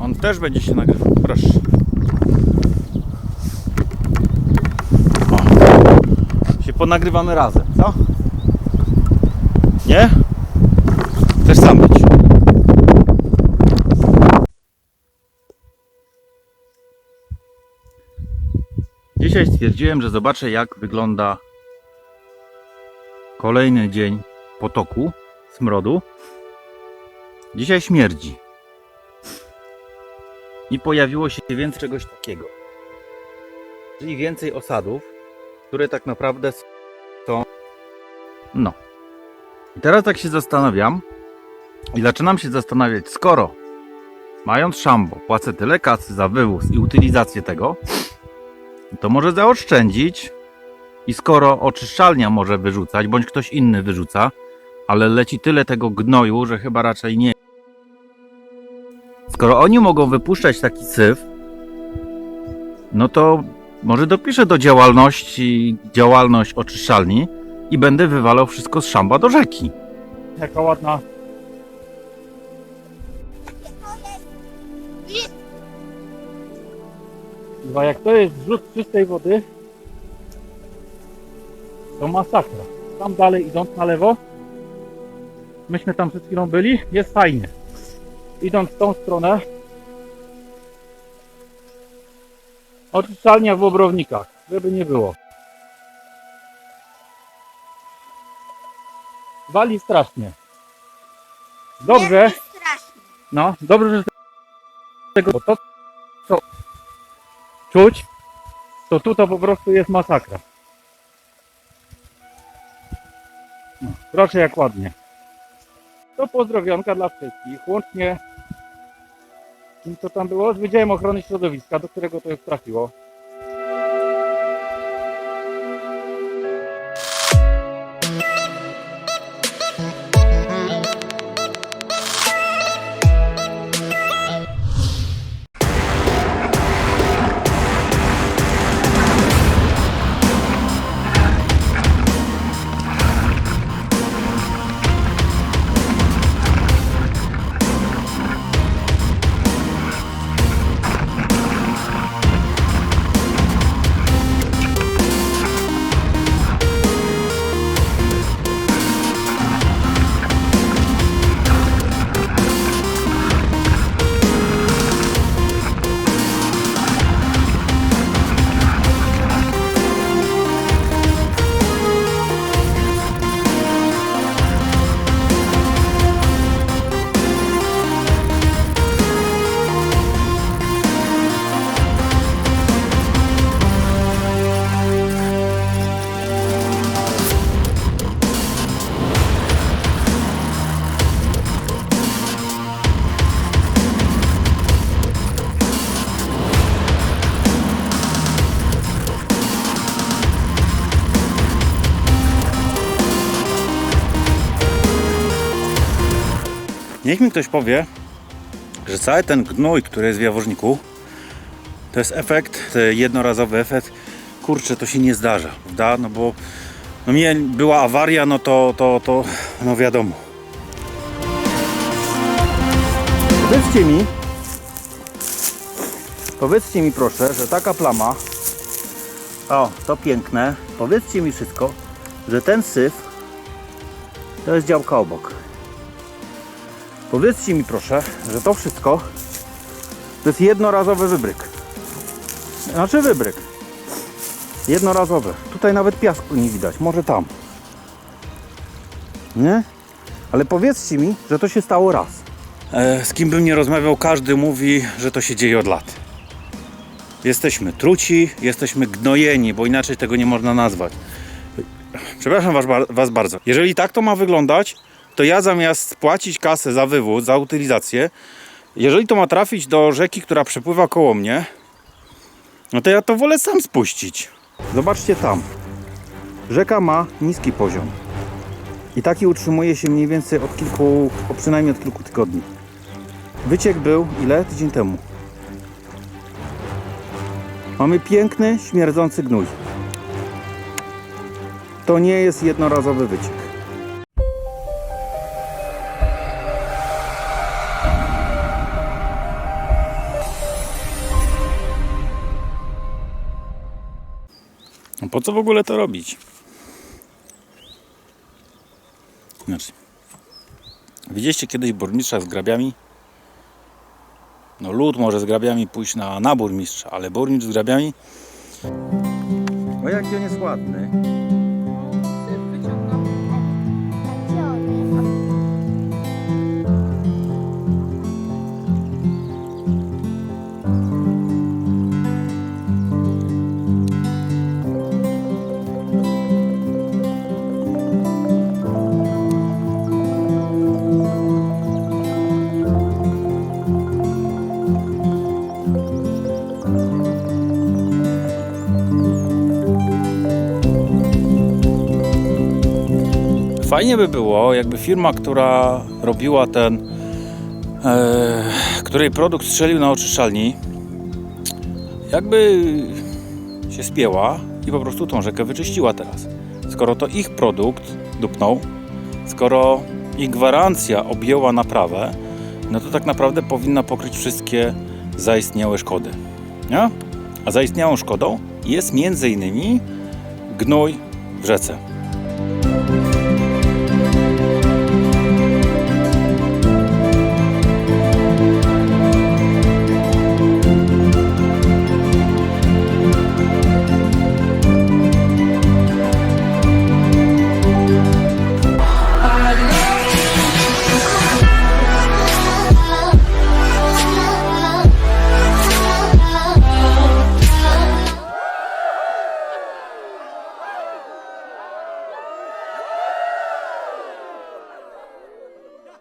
On też będzie się nagrywał. Proszę. O. Się ponagrywamy razem, co? Nie? Chcesz sam być. Dzisiaj stwierdziłem, że zobaczę jak wygląda kolejny dzień potoku smrodu. Dzisiaj śmierdzi. I pojawiło się więcej czegoś takiego. Czyli więcej osadów, które tak naprawdę są. No. I teraz tak się zastanawiam i zaczynam się zastanawiać, skoro mając szambo płacę tyle kasy za wywóz i utylizację tego, to może zaoszczędzić i skoro oczyszczalnia może wyrzucać, bądź ktoś inny wyrzuca, ale leci tyle tego gnoju, że chyba raczej nie. Skoro oni mogą wypuszczać taki syf, no to może dopiszę do działalności działalność oczyszczalni i będę wywalał wszystko z szamba do rzeki. Jaka ładna. Chyba jak to jest zrzut czystej wody, to masakra. Tam dalej idąc na lewo, myśmy tam przed chwilą byli, jest fajnie. Idąc w tą stronę, oczyszczalnia w obrownikach, żeby nie było. Wali strasznie. Dobrze, Jest strasznie. no, dobrze, że tego, bo to, co czuć, to tu to po prostu jest masakra. No, proszę jak ładnie. To pozdrowionka dla wszystkich, łącznie tym co tam było, z Wydziałem Ochrony Środowiska, do którego to już trafiło. Niech mi ktoś powie, że cały ten gnój, który jest w jaworzniku, to jest efekt, jednorazowy efekt. Kurczę, to się nie zdarza, prawda? No bo no mnie była awaria, no to, to, to, no wiadomo. Powiedzcie mi, powiedzcie mi proszę, że taka plama, o, to piękne, powiedzcie mi wszystko, że ten syf to jest działka obok. Powiedzcie mi proszę, że to wszystko to jest jednorazowy wybryk. Znaczy wybryk. Jednorazowy. Tutaj nawet piasku nie widać. Może tam. Nie? Ale powiedzcie mi, że to się stało raz. E, z kim bym nie rozmawiał, każdy mówi, że to się dzieje od lat. Jesteśmy truci, jesteśmy gnojeni, bo inaczej tego nie można nazwać. Przepraszam was, was bardzo. Jeżeli tak to ma wyglądać, to ja zamiast płacić kasę za wywóz, za utylizację, jeżeli to ma trafić do rzeki, która przepływa koło mnie, no to ja to wolę sam spuścić. Zobaczcie tam. Rzeka ma niski poziom. I taki utrzymuje się mniej więcej od kilku, o przynajmniej od kilku tygodni. Wyciek był ile? Tydzień temu. Mamy piękny, śmierdzący gnój. To nie jest jednorazowy wyciek. Po co w ogóle to robić? Znaczy, widzieliście kiedyś burmistrza z grabiami? No lud może z grabiami pójść na nabór mistrza, ale burmistrz z grabiami? O jaki on jest ładny. Fajnie by było, jakby firma, która robiła ten, e, której produkt strzelił na oczyszczalni, jakby się spięła i po prostu tą rzekę wyczyściła teraz. Skoro to ich produkt dupnął, skoro ich gwarancja objęła naprawę, no to tak naprawdę powinna pokryć wszystkie zaistniałe szkody. Nie? A zaistniałą szkodą jest między innymi gnój w rzece.